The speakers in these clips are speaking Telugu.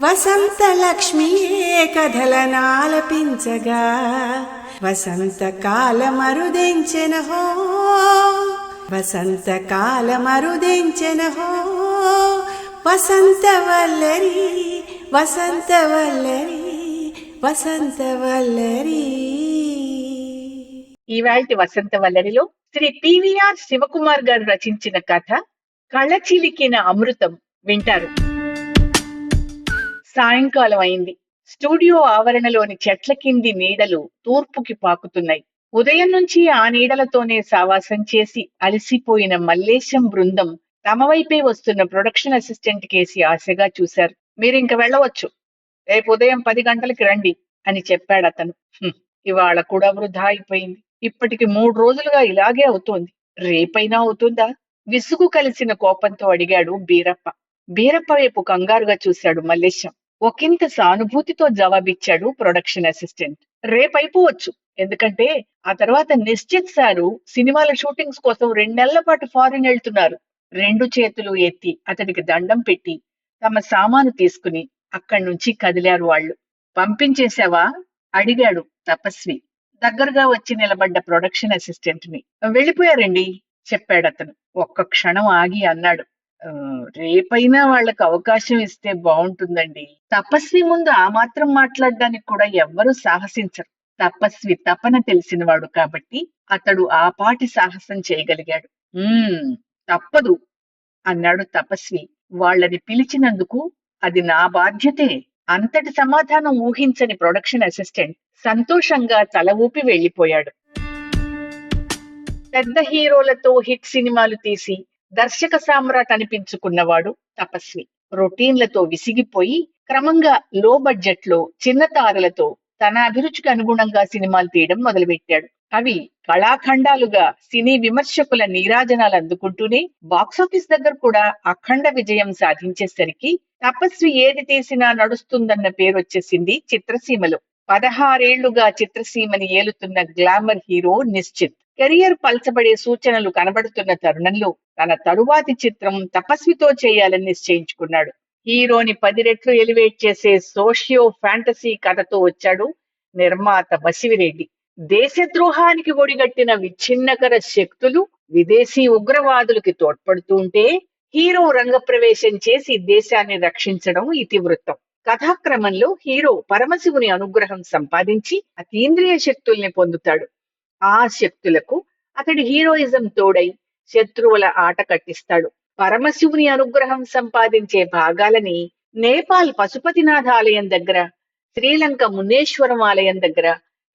వసంత లక్ష్మియే కథలనాలపించగా వసంత మరుదెంచెన హో వసంత మరుదెంచెన హో వసంతవల్లరి వసంతవల్లరి వసంతవల్లరి ఈవాల్టి వసంతవల్లరిలో శ్రీ పివిఆర్ శివకుమార్ గారు రచించిన కథ కళచిలికిన అమృతం వింటారు. సాయంకాలం అయింది. స్టూడియో ఆవరణలోని చెట్ల కింది నీడలు తూర్పుకి పాకుతున్నాయి. ఉదయం నుంచి ఆ నీడలతోనే సావాసం చేసి అలసిపోయిన మల్లేశం బృందం తమ వైపే వస్తున్న ప్రొడక్షన్ అసిస్టెంట్ కేసి ఆశగా చూశారు. మీరు ఇంక వెళ్ళవచ్చు. రేపు ఉదయం పది గంటలకి రండి అని చెప్పాడు అతను. ఇవాళ కూడా వృధా అయిపోయింది. ఇప్పటికి మూడు రోజులుగా ఇలాగే అవుతోంది. రేపైనా అవుతుందా? విసుగు కలిసిన కోపంతో అడిగాడు బీరప్ప. బీరప్ప వైపు కంగారుగా చూశాడు మల్లేశం. ఒకంత సానుభూతితో జవాబిచ్చాడు ప్రొడక్షన్ అసిస్టెంట్ రేపైపోవచ్చు ఎందుకంటే ఆ తర్వాత నిశ్చిత్ సారు సినిమాల షూటింగ్స్ కోసం రెండు నెలల పాటు ఫారిన్ వెళ్తున్నారు. రెండు చేతులు ఎత్తి అతనికి దండం పెట్టి తమ సామాను తీసుకుని అక్కడి నుంచి కదిలారు వాళ్ళు. పంపించేశావా? అడిగాడు తపస్వి. దగ్గరగా వచ్చి నిలబడ్డ ప్రొడక్షన్ అసిస్టెంట్ని. వెళ్ళిపోయారండి చెప్పాడు అతను ఒక్క క్షణం ఆగి అన్నాడు. రేపైనా వాళ్ళకి అవకాశం ఇస్తే బాగుంటుందండి. తపస్వి ముందు ఆ మాత్రం మాట్లాడడానికి కూడా ఎవ్వరూ సాహసించరు. తపస్వి తపన తెలిసినవాడు కాబట్టి అతడు ఆ పాటి సాహసం చేయగలిగాడు. తప్పదు అన్నాడు తపస్వి. వాళ్ళని పిలిచినందుకు అది నా బాధ్యతే. అంతటి సమాధానం ఊహించని ప్రొడక్షన్ అసిస్టెంట్ సంతోషంగా తల ఊపి వెళ్ళిపోయాడు పెద్ద హీరోలతో హిట్ సినిమాలు తీసి దర్శక సామ్రాట్ అనిపించుకున్నవాడు తపస్వి. రొటీన్లతో విసిగిపోయి క్రమంగా లో బడ్జెట్లో చిన్న తారలతో తన అభిరుచికి అనుగుణంగా సినిమాలు తీయడం మొదలుపెట్టాడు. అవి కళాఖండాలుగా సినీ విమర్శకుల నీరాజనాలు అందుకుంటూనే బాక్సాఫీస్ దగ్గర కూడా అఖండ విజయం సాధించేసరికి తపస్వి ఏది తీసినా నడుస్తుందన్న పేరు వచ్చేసింది చిత్రసీమలో. పదహారేళ్ళుగా చిత్రసీమని ఏలుతున్న గ్లామర్ హీరో నిశ్చిత్. కెరియర్ పల్చబడే సూచనలు కనబడుతున్న తరుణంలో తన తరువాతి చిత్రం తపస్వితో చేయాలని నిశ్చయించుకున్నాడు. హీరోని పది రెట్లు ఎలివేట్ చేసే సోషియో ఫ్యాంటసీ కథతో వచ్చాడు నిర్మాత బసివిరెడ్డి. దేశద్రోహానికి ఒడిగట్టిన విచ్ఛిన్నకర శక్తులు విదేశీ ఉగ్రవాదులకి తోడ్పడుతూ ఉంటే హీరో రంగప్రవేశం చేసి దేశాన్ని రక్షించడం ఇతివృత్తం. కథాక్రమంలో హీరో పరమశివుని అనుగ్రహం సంపాదించి అతీంద్రియ శక్తుల్ని పొందుతాడు. ఆ శక్తులకు అతడి హీరోయిజం తోడై శత్రువుల ఆట కట్టిస్తాడు. పరమశివుని అనుగ్రహం సంపాదించే భాగాలని నేపాల్ పశుపతినాథ ఆలయం దగ్గర శ్రీలంక మున్నేశ్వరం ఆలయం దగ్గర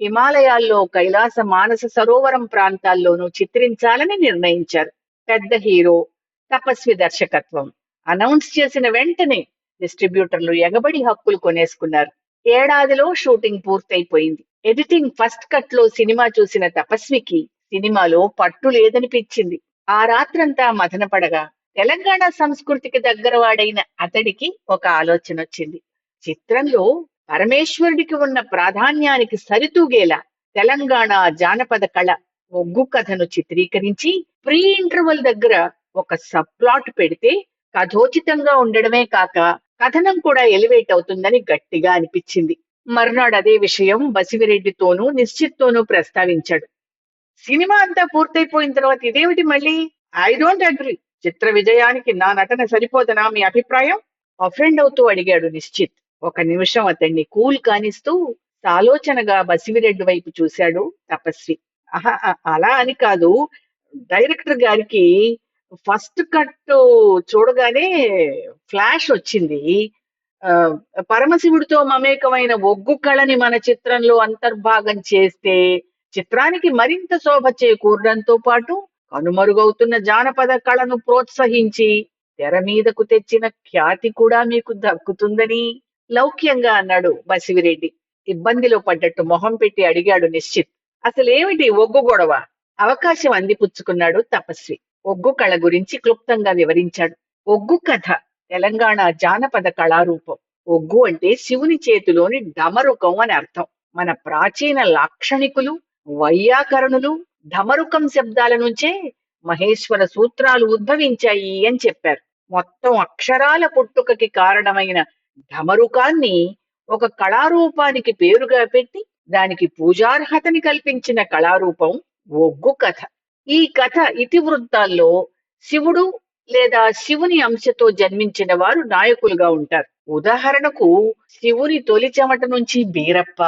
హిమాలయాల్లో కైలాస మానస సరోవరం ప్రాంతాల్లోనూ చిత్రించాలని నిర్ణయించారు. పెద్ద హీరో తపస్వి దర్శకత్వం. అనౌన్స్ చేసిన వెంటనే డిస్ట్రిబ్యూటర్లు ఎగబడి హక్కులు కొనేసుకున్నారు. ఏడాదిలో షూటింగ్ పూర్తయిపోయింది. ఎడిటింగ్ ఫస్ట్ కట్లో సినిమా చూసిన తపస్వికి సినిమాలో పట్టు లేదనిపించింది. ఆ రాత్రంతా మదనపడగా తెలంగాణ సంస్కృతికి దగ్గరవాడైన అతడికి ఒక ఆలోచన వచ్చింది చిత్రంలో పరమేశ్వరుడికి ఉన్న ప్రాధాన్యానికి సరితూగేలా తెలంగాణ జానపద కళ ఒగ్గు కథను చిత్రీకరించి ప్రీ ఇంటర్వల్ దగ్గర ఒక సబ్ ప్లాట్ పెడితే కథోచితంగా ఉండడమే కాక కథనం కూడా ఎలివేట్ అవుతుందని గట్టిగా అనిపించింది. మర్నాడు అదే విషయం బసివిరెడ్డితోనూ నిశ్చిత్తోనూ ప్రస్తావించాడు. సినిమా అంతా పూర్తయిపోయిన తర్వాత ఇదేమిటి మళ్ళీ? I don't agree. చిత్ర విజయానికి నా నటన సరిపోదనా మీ అభిప్రాయం? అఫ్రెండ్ అవుతూ అడిగాడు నిశ్చిత్. ఒక నిమిషం అతన్ని కూల్ కానిస్తూ ఆలోచనగా బసివిరెడ్డి వైపు చూశాడు తపస్వి. ఆహా అలా అని కాదు. డైరెక్టర్ గారికి ఫస్ట్ కట్ చూడగానే ఫ్లాష్ వచ్చింది. పరమశివుడితో మమేకమైన ఒగ్గు కళని మన చిత్రంలో అంతర్భాగం చేస్తే చిత్రానికి మరింత శోభ చేకూరడంతో పాటు కనుమరుగవుతున్న జానపద కళను ప్రోత్సహించి తెర మీదకు తెచ్చిన ఖ్యాతి కూడా మీకు దక్కుతుందని లౌక్యంగా అన్నాడు బసివిరెడ్డి. ఇబ్బందిలో పడ్డట్టు మొహం పెట్టి అడిగాడు నిశ్చిత్. అసలేమిటి ఒగ్గు గొడవ? అవకాశం అందిపుచ్చుకున్నాడు తపస్వి. ఒగ్గు కళ గురించి క్లుప్తంగా వివరించాడు. ఒగ్గు కథ. తెలంగాణ జానపద కళారూపం. ఒగ్గు అంటే శివుని చేతిలోని డమరుకం అని అర్థం. మన ప్రాచీన లాక్షణికులు వైయాకరణులు ఢమరుకం శబ్దాల నుంచే మహేశ్వర సూత్రాలు ఉద్భవించాయి అని చెప్పారు. మొత్తం అక్షరాల పుట్టుకకి కారణమైన ఢమరుకాన్ని ఒక కళారూపానికి పేరుగా పెట్టి దానికి పూజార్హతని కల్పించిన కళారూపం ఒగ్గు కథ. ఈ కథ ఇతివృత్తాల్లో శివుడు లేదా శివుని అంశతో జన్మించిన వారు నాయకులుగా ఉంటారు. ఉదాహరణకు శివుని తొలి చెమట నుంచి బీరప్ప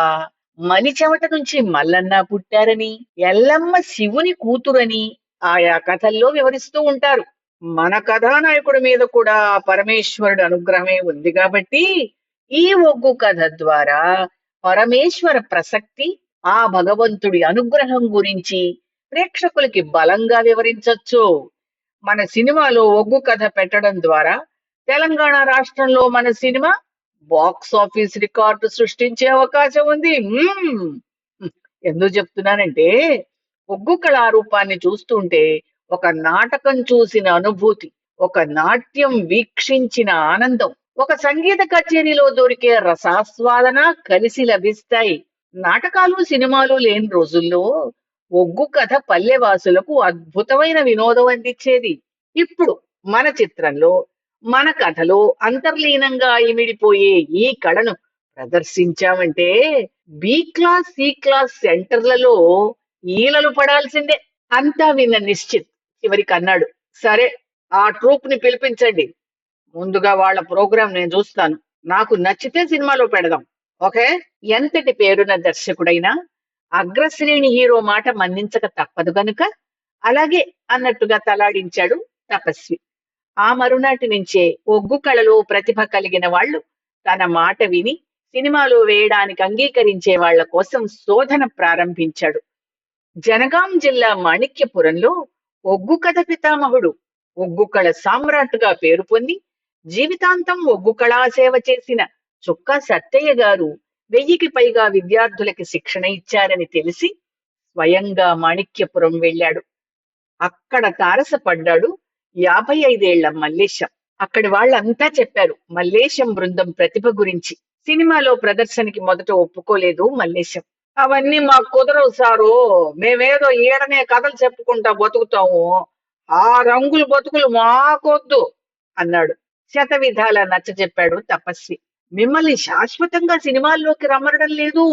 మలి చెమట నుంచి మల్లన్న పుట్టారని ఎల్లమ్మ శివుని కూతురని ఆయా కథల్లో వివరిస్తూ ఉంటారు. మన కథానాయకుడి మీద కూడా పరమేశ్వరుడు అనుగ్రహమే ఉంది కాబట్టి ఈ ఒగ్గు కథ ద్వారా పరమేశ్వర ప్రసక్తి ఆ భగవంతుడి అనుగ్రహం గురించి ప్రేక్షకులకి బలంగా వివరించొచ్చు. మన సినిమాలో ఒగ్గు కథ పెట్టడం ద్వారా తెలంగాణ రాష్ట్రంలో మన సినిమా బాక్స్ ఆఫీస్ రికార్డు సృష్టించే అవకాశం ఉంది. ఎందుకు చెప్తున్నానంటే ఒగ్గు కళారూపాన్ని చూస్తుంటే ఒక నాటకం చూసిన అనుభూతి ఒక నాట్యం వీక్షించిన ఆనందం ఒక సంగీత కచేరీలో దొరికే రసాస్వాదన కలిసి లభిస్తాయి. నాటకాలు సినిమాలు లేని రోజుల్లో ఒగ్గు కథ పల్లెవాసులకు అద్భుతమైన వినోదం అందించేది. ఇప్పుడు మన చిత్రంలో మన కథలో అంతర్లీనంగా ఇమిడిపోయే ఈ కళను ప్రదర్శించామంటే బి క్లాస్ సి క్లాస్ సెంటర్లలో ఈలలు పడాల్సిందే. అంతా విన్న నిశ్చిత్ చివరికి అన్నాడు సరే ఆ ట్రూప్ని పిలిపించండి. ముందుగా వాళ్ళ ప్రోగ్రాం నేను చూస్తాను. నాకు నచ్చితే సినిమాలో పెడదాం. ఓకే? ఎంతటి పేరున్న దర్శకుడైనా అగ్రశ్రేణి హీరో మాట మన్నించక తప్పదు గనుక అలాగే అన్నట్టుగా తలాడించాడు తపస్వి. ఆ మరునాటి నుంచే ఒగ్గు కళలో ప్రతిభ కలిగిన వాళ్ళు తన మాట విని సినిమాలో వేయడానికి అంగీకరించే వాళ్ళ కోసం శోధన ప్రారంభించాడు. జనగాం జిల్లా మాణిక్యపురంలో ఒగ్గు కథ పితామహుడు ఒగ్గు కళ సామ్రాట్గా పేరు పొంది జీవితాంతం ఒగ్గు కళా సేవ చేసిన చుక్కా సత్తయ్య గారు వెయ్యికి పైగా విద్యార్థులకి శిక్షణ ఇచ్చారని తెలిసి స్వయంగా మాణిక్యపురం వెళ్ళాడు. అక్కడ తారసపడ్డాడు యాభై ఐదేళ్ళ మల్లేశం. అక్కడి వాళ్ళంతా చెప్పారు మల్లేశం బృందం ప్రతిభ గురించి. సినిమాలో ప్రదర్శనకి మొదట ఒప్పుకోలేదు మల్లేశం. అవన్నీ మాకు కుదరవు సారు. మేమేదో ఈడనే కథలు చెప్పుకుంటా బతుకుతాము. ఆ రంగులు బతుకులు మాకొద్దు అన్నాడు. శత విధాల నచ్చ చెప్పాడు తపస్వి. మిమ్మల్ని శాశ్వతంగా సినిమాల్లోకి రమ్మనడం లేదు.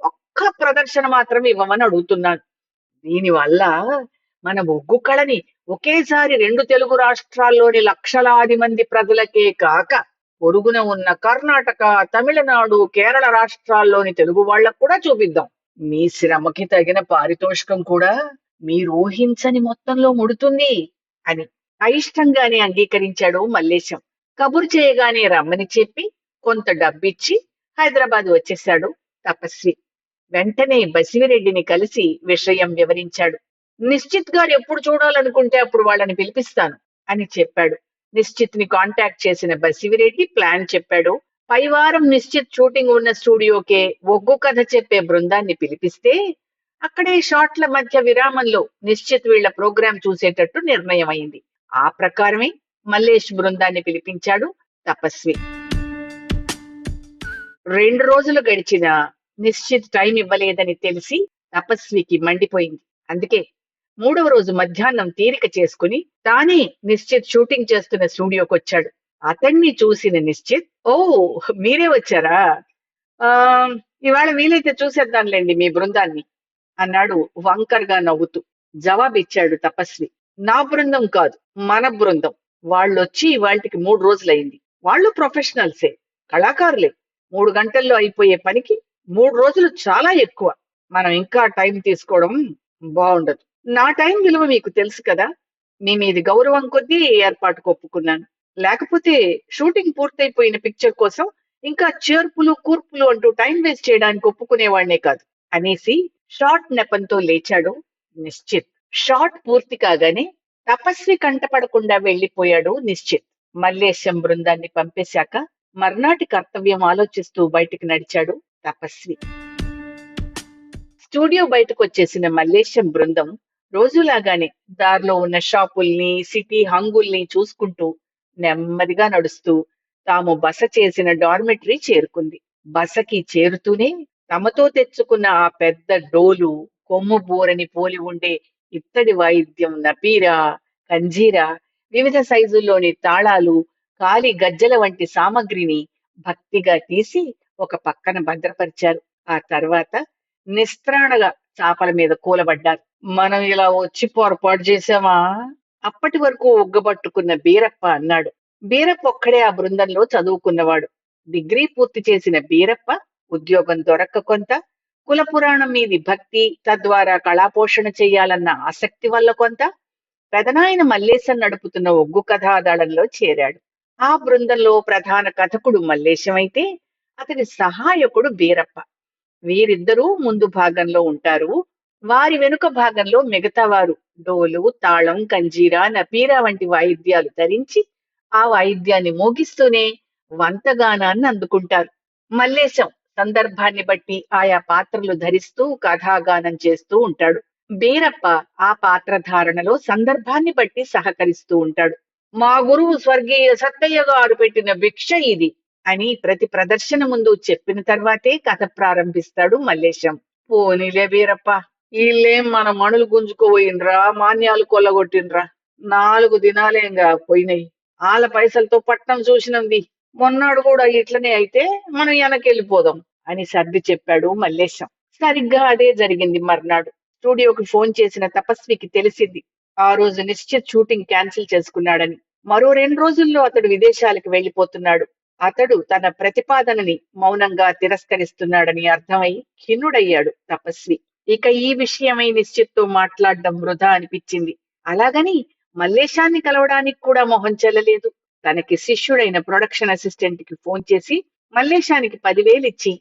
ఒక్క ప్రదర్శన మాత్రం ఇవ్వమని అడుగుతున్నాను దీనివల్ల మన ఒగ్గు కళని ఒకేసారి రెండు తెలుగు రాష్ట్రాల్లోని లక్షలాది మంది ప్రజలకే కాక పొరుగున ఉన్న కర్ణాటక తమిళనాడు కేరళ రాష్ట్రాల్లోని తెలుగు వాళ్ళకు కూడా చూపిద్దాం. మీ శ్రమకి తగిన పారితోషికం కూడా మీరు ఊహించని మొత్తంలో ముడుతుంది అని అయిష్టంగానే అంగీకరించాడు మల్లేశం. కబురు చేయగానే రమ్మని చెప్పి కొంత డబ్బిచ్చి హైదరాబాద్ వచ్చేశాడు తపస్వి. వెంటనే బసివిరెడ్డిని కలిసి విషయం వివరించాడు. నిశ్చిత్ గారు ఎప్పుడు చూడాలనుకుంటే అప్పుడు వాళ్ళని పిలిపిస్తాను అని చెప్పాడు. నిశ్చిత్ని కాంటాక్ట్ చేసిన బసివిరెడ్డి ప్లాన్ చెప్పాడు. పైవారం నిశ్చిత్ షూటింగ్ ఉన్న స్టూడియోకే ఒగ్గు కథ చెప్పే బృందాన్ని పిలిపిస్తే అక్కడే షాట్ల మధ్య విరామంలో నిశ్చిత్ వీళ్ళ ప్రోగ్రాం చూసేటట్టు నిర్ణయమైంది. ఆ ప్రకారమే మల్లేష్ బృందాన్ని పిలిపించాడు తపస్వి. రెండు రోజులు గడిచినా నిశ్చిత్ టైం ఇవ్వలేదని తెలిసి తపస్వికి మండిపోయింది. అందుకే మూడవ రోజు మధ్యాహ్నం తీరిక చేసుకుని తానే నిశ్చిత్ షూటింగ్ చేస్తున్న స్టూడియోకి వచ్చాడు. అతన్ని చూసిన నిశ్చిత్ ఓ మీరే వచ్చారా? ఆ ఇవాళ వీలైతే చూసేద్దాంలేండి మీ బృందాన్ని అన్నాడు వంకర్గా నవ్వుతూ. జవాబిచ్చాడు తపస్వి. నా బృందం కాదు మన బృందం. వాళ్ళొచ్చి ఇవాళకి మూడు రోజులైంది వాళ్ళు ప్రొఫెషనల్సే కళాకారులే. మూడు గంటల్లో అయిపోయే పనికి మూడు రోజులు చాలా ఎక్కువ. మనం ఇంకా టైం తీసుకోవడం బాగుండదు. నా టైం విలువ మీకు తెలుసు కదా? మీ మీది గౌరవం కొద్దీ ఏర్పాటుకు ఒప్పుకున్నాను. లేకపోతే షూటింగ్ పూర్తయిపోయిన పిక్చర్ కోసం ఇంకా చేర్పులు కూర్పులు అంటూ టైం వేస్ట్ చేయడానికి ఒప్పుకునేవాడినే కాదు. అనేసి షార్ట్ నెపంతో లేచాడు నిశ్చిత్. షార్ట్ పూర్తి కాగానే తపస్వి కంటపడకుండా వెళ్ళిపోయాడు నిశ్చిత్. మల్లేశం బృందాన్ని పంపేశాక మర్నాటి కర్తవ్యం ఆలోచిస్తూ బయటికి నడిచాడు తపస్వి. స్టూడియో బయటకు వచ్చేసిన మల్లేశం బృందం రోజులాగానే దారిలో ఉన్న షాపుల్ని సిటీ హంగుల్ని చూసుకుంటూ నెమ్మదిగా నడుస్తూ తాము బస చేసిన డార్మెటరీ చేరుకుంది. బసకి చేరుతూనే తమతో తెచ్చుకున్న ఆ పెద్ద డోలు కొమ్ము బూరని పోలి ఉండే ఇత్తడి వాయిద్యం నపీరా కంజీరా వివిధ సైజుల్లోని తాళాలు కాలి గజ్జల వంటి సామగ్రిని భక్తిగా తీసి ఒక పక్కన భద్రపరిచారు. ఆ తర్వాత నిస్త్రాణగా చాపల మీద కూలబడ్డారు. మనం ఇలా వచ్చి పొరపాటు చేసామా అప్పటి వరకు ఒగ్గబట్టుకున్న బీరప్ప అన్నాడు. బీరప్ప ఒక్కడే ఆ బృందంలో చదువుకున్నవాడు. డిగ్రీ పూర్తి చేసిన బీరప్ప ఉద్యోగం దొరక్క కొంత కుల పురాణం మీది భక్తి తద్వారా కళాపోషణ చెయ్యాలన్న ఆసక్తి వల్ల కొంత పెదనాయన మల్లేశం నడుపుతున్న ఒగ్గు కథాదళంలో చేరాడు. ఆ బృందంలో ప్రధాన కథకుడు మల్లేశం అయితే అతని సహాయకుడు బీరప్ప వీరిద్దరూ ముందు భాగంలో ఉంటారు. వారి వెనుక భాగంలో మిగతా వారు డోలు తాళం కంజీరా నపీరా వంటి వాయిద్యాలు ధరించి ఆ వాయిద్యాన్ని మోగిస్తూనే వంతగానాన్ని అందుకుంటారు. మల్లేశం సందర్భాన్ని బట్టి ఆయా పాత్రలు ధరిస్తూ కథాగానం చేస్తూ ఉంటాడు. బీరప్ప ఆ పాత్ర ధారణలో సందర్భాన్ని బట్టి సహకరిస్తూ ఉంటాడు. మా గురువు స్వర్గీయ సత్తయ్య గారు పెట్టిన భిక్ష ఇది అని ప్రతి ప్రదర్శన ముందు చెప్పిన తర్వాతే కథ ప్రారంభిస్తాడు మల్లేశం. పోనీలే వీరప్ప వీళ్ళేం మన మణులు గుంజుకోపోయినరా మాన్యాలు కొల్లగొట్టినరా? నాలుగు దినాలేంగా పోయినాయి. ఆల పైసలతో పట్నం చూసినంది. మొన్నాడు కూడా ఇట్లనే అయితే మనం వెనకెళ్ళిపోదాం అని సర్ది చెప్పాడు మల్లేశం. సరిగ్గా అదే జరిగింది మర్నాడు. స్టూడియోకి ఫోన్ చేసిన తపస్వికి తెలిసింది. ఆ రోజు నిశ్చిత్ షూటింగ్ క్యాన్సిల్ చేసుకున్నాడని మరో రెండు రోజుల్లో అతడు విదేశాలకు వెళ్ళిపోతున్నాడు అతడు తన ప్రతిపాదనని మౌనంగా తిరస్కరిస్తున్నాడని అర్థమై ఖిన్నుడయ్యాడు తపస్వి. ఇక ఈ విషయమై నిశ్చిత్తో మాట్లాడడం వృధా అనిపించింది. అలాగని మల్లేశాన్ని కలవడానికి కూడా మొహం చెల్లలేదు. తనకి శిష్యుడైన ప్రొడక్షన్ అసిస్టెంట్కి ఫోన్ చేసి మల్లేశానికి పదివేలు ఇచ్చి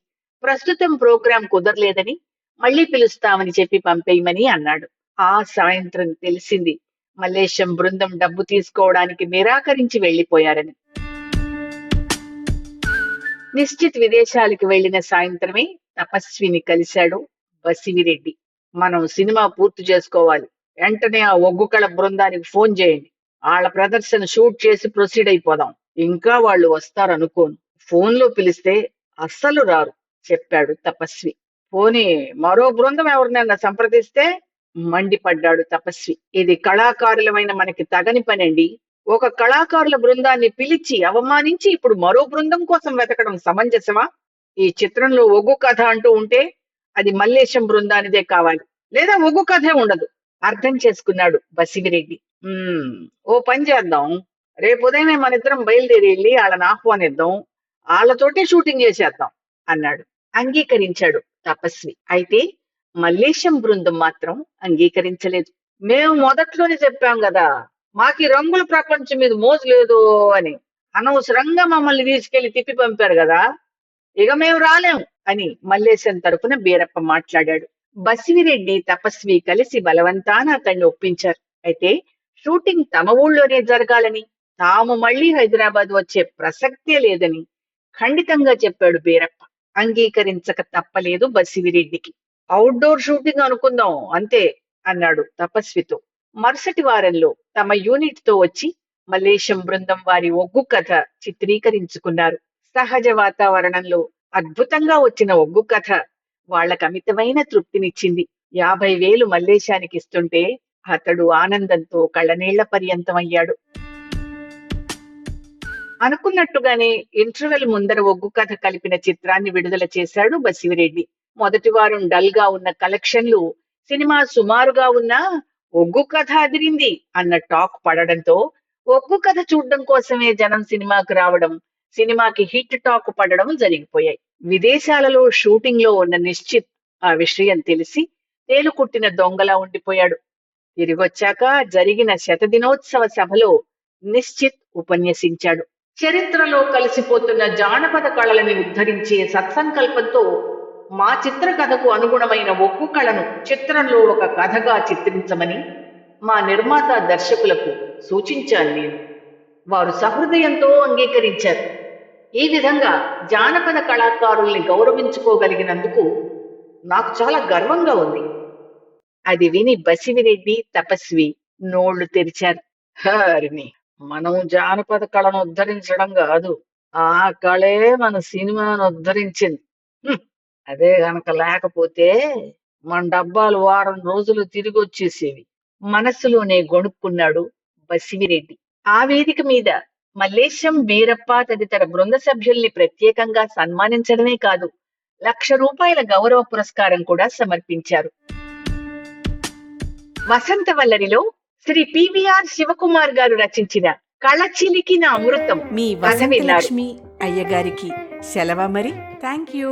ప్రస్తుతం ప్రోగ్రాం కుదరలేదని మళ్ళీ పిలుస్తామని చెప్పి పంపేయమని అన్నాడు. ఆ సాయంత్రం తెలిసింది. మల్లేశం బృందం డబ్బు తీసుకోవడానికి నిరాకరించి వెళ్ళిపోయారని నిశ్చిత్ విదేశాలకు వెళ్ళిన సాయంత్రమే తపస్విని కలిశాడు బసివిరెడ్డి మనం సినిమా పూర్తి చేసుకోవాలి. వెంటనే ఆ ఒగ్గుకళ బృందానికి ఫోన్ చేయండి. వాళ్ళ ప్రదర్శన షూట్ చేసి ప్రొసీడ్ అయిపోదాం. ఇంకా వాళ్ళు వస్తారనుకోను. ఫోన్లో పిలిస్తే అస్సలు రారు చెప్పాడు తపస్వి. పోనీ మరో బృందం ఎవరినైనా సంప్రదిస్తే మండిపడ్డాడు తపస్వి. ఇది కళాకారులమైన మనకి తగని పనండి. ఒక కళాకారుల బృందాన్ని పిలిచి అవమానించి ఇప్పుడు మరో బృందం కోసం వెతకడం సమంజసమా? ఈ చిత్రంలో ఒగ్గు కథ అంటూ ఉంటే అది మల్లేశం బృందానిదే కావాలి. లేదా ఒగ్గు కథే ఉండదు. అర్థం చేసుకున్నాడు బసిగిరెడ్డి "ఉమ్, ఓ పని చేద్దాం. రేపు ఉదయమే మన ఇద్దరం బయలుదేరి వెళ్ళి వాళ్ళని ఆహ్వానిద్దాం. వాళ్ళతోటే షూటింగ్ చేసేద్దాం అన్నాడు. అంగీకరించాడు తపస్వి. అయితే మల్లేశం బృందం మాత్రం అంగీకరించలేదు. మేము మొదట్లోనే చెప్పాం కదా మాకి రంగుల ప్రపంచం మీద మోజు లేదు అని. అనవసరంగా మమ్మల్ని తీసుకెళ్ళి తిప్పి పంపారు కదా ఇక మేము రాలేం అని మల్లేశం తరపున బీరప్ప మాట్లాడాడు. బసివిరెడ్డి తపస్వి కలిసి బలవంతాన అతన్ని ఒప్పించారు. అయితే షూటింగ్ తమ ఊళ్ళోనే జరగాలని తాము మళ్ళీ హైదరాబాద్ వచ్చే ప్రసక్తే లేదని ఖండితంగా చెప్పాడు బీరప్ప. అంగీకరించక తప్పలేదు బసివిరెడ్డికి. అవుట్డోర్ షూటింగ్ అనుకుందాం అంతే అన్నాడు తపస్వితో. మరుసటి వారంలో తమ యూనిట్తో వచ్చి మల్లేశం బృందం వారి ఒగ్గు కథ చిత్రీకరించుకున్నారు. సహజ వాతావరణంలో అద్భుతంగా వచ్చిన ఒగ్గు కథ వాళ్ళకు అమితమైన తృప్తినిచ్చింది. యాభై వేలు మల్లేశానికి ఇస్తుంటే అతడు ఆనందంతో కళ్ళనీళ్ళ పర్యంతమయ్యాడు. అనుకున్నట్టుగానే ఇంటర్వెల్ ముందర ఒగ్గు కథ కలిపిన చిత్రాన్ని విడుదల చేశాడు బసివిరెడ్డి. మొదటి వారం డల్గా ఉన్న కలెక్షన్లు సినిమా సుమారుగా ఉన్న ఒగ్గు కథ అదిరింది అన్న టాక్ పడడంతో ఒగ్గు కథ చూడడం కోసమే జనం సినిమాకు రావడం సినిమాకి హిట్ టాక్ పడడం జరిగిపోయాయి. విదేశాలలో షూటింగ్లో ఉన్న నిశ్చిత్ ఆ విషయం తెలిసి తేలుకుట్టిన దొంగలా ఉండిపోయాడు. తిరిగొచ్చాక జరిగిన శతదినోత్సవ సభలో నిశ్చిత్ ఉపన్యసించాడు. చరిత్రలో కలిసిపోతున్న జానపద కళలని ఉద్ధరించే సత్సంకల్పంతో మా చిత్రకథకు అనుగుణమైన ఒక్కు కళను చిత్రంలో ఒక కథగా చిత్రించమని మా నిర్మాత దర్శకులకు సూచించాను నేను. వారు సహృదయంతో అంగీకరించారు. ఈ విధంగా జానపద కళాకారుల్ని గౌరవించుకోగలిగినందుకు నాకు చాలా గర్వంగా ఉంది. అది విని బసివిరెడ్డి తపస్వి నోళ్ళు తెరిచారు. హరిని మనం జానపద కళను ఉద్ధరించడం కాదు. ఆ కళే మన సినిమాను ఉద్ధరించింది. అదే గనక లేకపోతే మన డబ్బాలు వారం రోజులు తిరిగి వచ్చేసేవి మనస్సులోనే గొణుక్కున్నాడు బసివిరెడ్డి. ఆ వేదిక మీద మల్లేశం వీరప్ప తదితర బృంద సభ్యుల్ని ప్రత్యేకంగా సన్మానించడమే కాదు లక్ష రూపాయల గౌరవ పురస్కారం కూడా సమర్పించారు. వసంతవల్లరిలో శ్రీ పివిఆర్ శివకుమార్ గారు రచించిన కళ చిలికిన అమృతం మీ కథ విన్నారు వసంతలక్ష్మి అయ్యగారికి సెలవా మరి? Thank you